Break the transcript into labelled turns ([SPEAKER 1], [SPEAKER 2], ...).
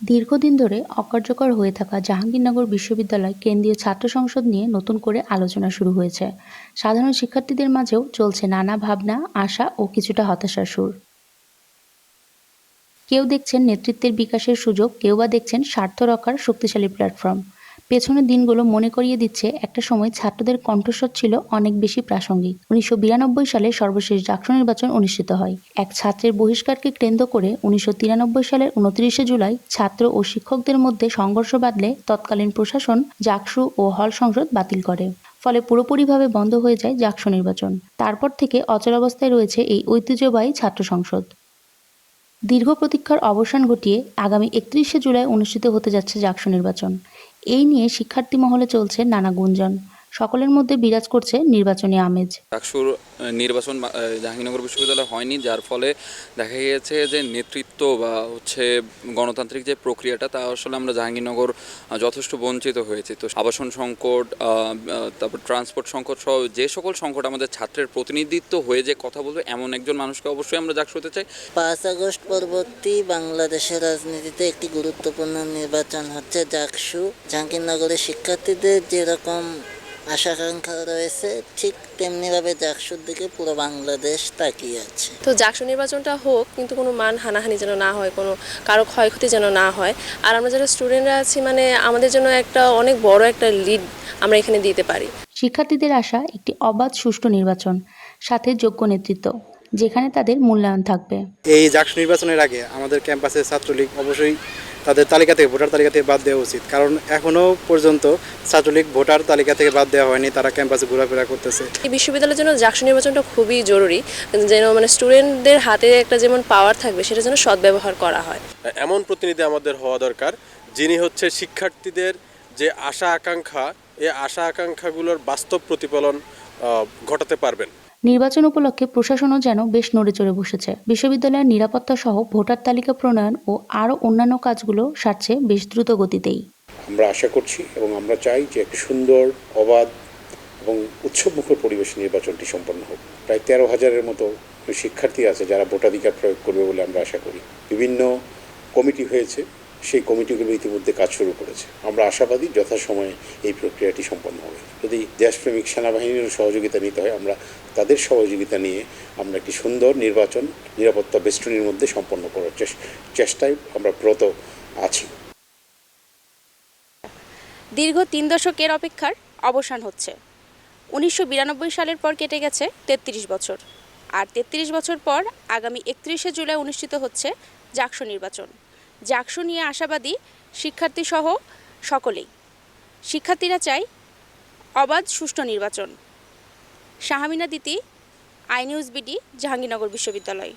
[SPEAKER 1] দীর্ঘদিন ধরে অকার্যকর হয়ে থাকা জাহাঙ্গীরনগর বিশ্ববিদ্যালয় কেন্দ্রীয় ছাত্র সংসদ নিয়ে নতুন করে আলোচনা শুরু হয়েছে। সাধারণ শিক্ষার্থীদের মাঝেও চলছে নানা ভাবনা, আশা ও কিছুটা হতাশার সুর। কেউ দেখছেন নেতৃত্বের বিকাশের সুযোগ, কেউ বা দেখছেন স্বার্থ রক্ষার শক্তিশালী প্ল্যাটফর্ম পেছনের দিনগুলো মনে করিয়ে দিচ্ছে একটা সময় ছাত্রদের কণ্ঠস্বর ছিল অনেক বেশি প্রাসঙ্গিক। উনিশশো বিরানব্বই সালে সর্বশেষ ডাকসু নির্বাচন অনুষ্ঠিত হয়। এক ছাত্রের বহিষ্কারকে কেন্দ্র করে উনিশশো তিরানব্বই সালের উনত্রিশে জুলাই ছাত্র ও শিক্ষকদের মধ্যে সংঘর্ষ বাঁধলে তৎকালীন প্রশাসন জাকসু ও হল সংসদ বাতিল করে। ফলে পুরোপুরিভাবে বন্ধ হয়ে যায় জাকসু নির্বাচন। তারপর থেকে অচলাবস্থায় রয়েছে এই ঐতিহ্যবাহী ছাত্র সংসদ। দীর্ঘ প্রতীক্ষার অবসান ঘটিয়ে আগামী একত্রিশে জুলাই অনুষ্ঠিত হতে যাচ্ছে জাকসু নির্বাচন। এই নিয়ে শিক্ষার্থী মহলে চলছে নানা গুঞ্জন। সকলের মধ্যে বিরাজ করছে নির্বাচনী আমেজ।
[SPEAKER 2] ডাকসুর নির্বাচন জাহাঙ্গীরনগর বিশ্ববিদ্যালয়ে হয়নি যার ফলে দেখা গিয়েছে যে নেতৃত্ব বা হচ্ছে গণতান্ত্রিক যে প্রক্রিয়াটা তা আসলে আমরা জাহাঙ্গীরনগর যথেষ্ট বঞ্চিত হয়েছি। তো আবাসন সংকট তারপর ট্রান্সপোর্ট সংকট সহ যে সকল সংকট আমাদের ছাত্রের প্রতিনিধিত্ব হয়ে যে কথা বলবে এমন একজন মানুষকে অবশ্যই আমরা ডাকসুতে চাই।
[SPEAKER 3] পাঁচ আগস্ট পরবর্তী বাংলাদেশের রাজনীতিতে একটি গুরুত্বপূর্ণ নির্বাচন হচ্ছে জাকসু জাহাঙ্গীরনগরের শিক্ষার্থীদের যেরকম আশাকাঙ্ক্ষা রয়েছে ঠিক তেমনিভাবে জাকসুর দিকে পুরো বাংলাদেশ তাকিয়ে আছে।
[SPEAKER 4] তো জাকসু নির্বাচনটা হোক কিন্তু কোনো মান হানাহানি যেন না হয় কোনো কারও ক্ষয়ক্ষতি যেন না হয়। আর আমরা যারা স্টুডেন্টরা আছি মানে আমাদের জন্য একটা অনেক বড় একটা লিড আমরা এখানে দিতে পারি।
[SPEAKER 1] শিক্ষার্থীদের আশা একটি অবাধ সুষ্ঠু নির্বাচন সাথে যোগ্য নেতৃত্ব যেখানে তাদের মূল্যায়ন থাকবে।
[SPEAKER 5] এই জাকসু নির্বাচনের আগে আমাদের ক্যাম্পাসের ছাত্রলীগ অবশ্যই তাদের তালিকা থেকে ভোটার তালিকা থেকে বাদ দেওয়া উচিত। কারণ এখনও পর্যন্ত ছাত্রলীগ ভোটার তালিকা থেকে বাদ দেওয়া হয়নি তারা ক্যাম্পাসে ঘোরাফেরা করতেছে।
[SPEAKER 4] এই বিশ্ববিদ্যালয়ের জন্য জাকসু নির্বাচনটা খুবই জরুরি যেন মানে স্টুডেন্টদের হাতে একটা যেমন পাওয়ার থাকবে সেটা যেন সদ্ব্যবহার করা হয়।
[SPEAKER 6] এমন প্রতিনিধি আমাদের হওয়া দরকার যিনি হচ্ছে শিক্ষার্থীদের যে আশা আকাঙ্ক্ষা এই আশা আকাঙ্ক্ষাগুলোর বাস্তব প্রতিফলন ঘটাতে পারবেন।
[SPEAKER 1] নির্বাচন উপলক্ষে প্রশাসনও যেন বেশ নড়ে চড়ে বসেছে। বিশ্ববিদ্যালয়ের নিরাপত্তা সহ ভোটার তালিকা প্রণয়ন ও আরও অন্যান্য কাজগুলো সারছে বেশ দ্রুত গতিতেই।
[SPEAKER 7] আমরা আশা করছি এবং আমরা চাই যে একটি সুন্দর অবাধ এবং উৎসবমুখর পরিবেশে নির্বাচনটি সম্পন্ন হোক। প্রায় তেরো হাজারের মতো শিক্ষার্থী আছে যারা ভোটাধিকার প্রয়োগ করবে বলে আমরা আশা করি। বিভিন্ন কমিটি হয়েছে সেই কমিটিগুলো ইতিমধ্যে কাজ শুরু করেছে। আমরা আশাবাদী যথাসময়ে এই প্রক্রিয়াটি সম্পন্ন হবে। যদি দেশপ্রেমিক সেনাবাহিনীর সহযোগিতা নিতে হয়, আমরা তাদের সহযোগিতা নিয়ে আমরা একটি সুন্দর নির্বাচন, নিরাপত্তা বেষ্টনীর মধ্যে সম্পন্ন করার চেষ্টায় আমরা ব্রত আছি।
[SPEAKER 8] দীর্ঘ তিন দশকের অপেক্ষার অবসান হচ্ছে। উনিশশো বিরানব্বই সালের পর কেটে গেছে তেত্রিশ বছর। আর তেত্রিশ বছর পর আগামী একত্রিশে জুলাই অনুষ্ঠিত হচ্ছে জাকসু নির্বাচন। জাকসু নিয়ে আশাবাদী শিক্ষার্থীসহ সকলেই। শিক্ষার্থীরা চায় অবাধ সুষ্ঠু নির্বাচন। শাহামিনা দিতি আই নিউজ বিডি, জাহাঙ্গীরনগর বিশ্ববিদ্যালয়।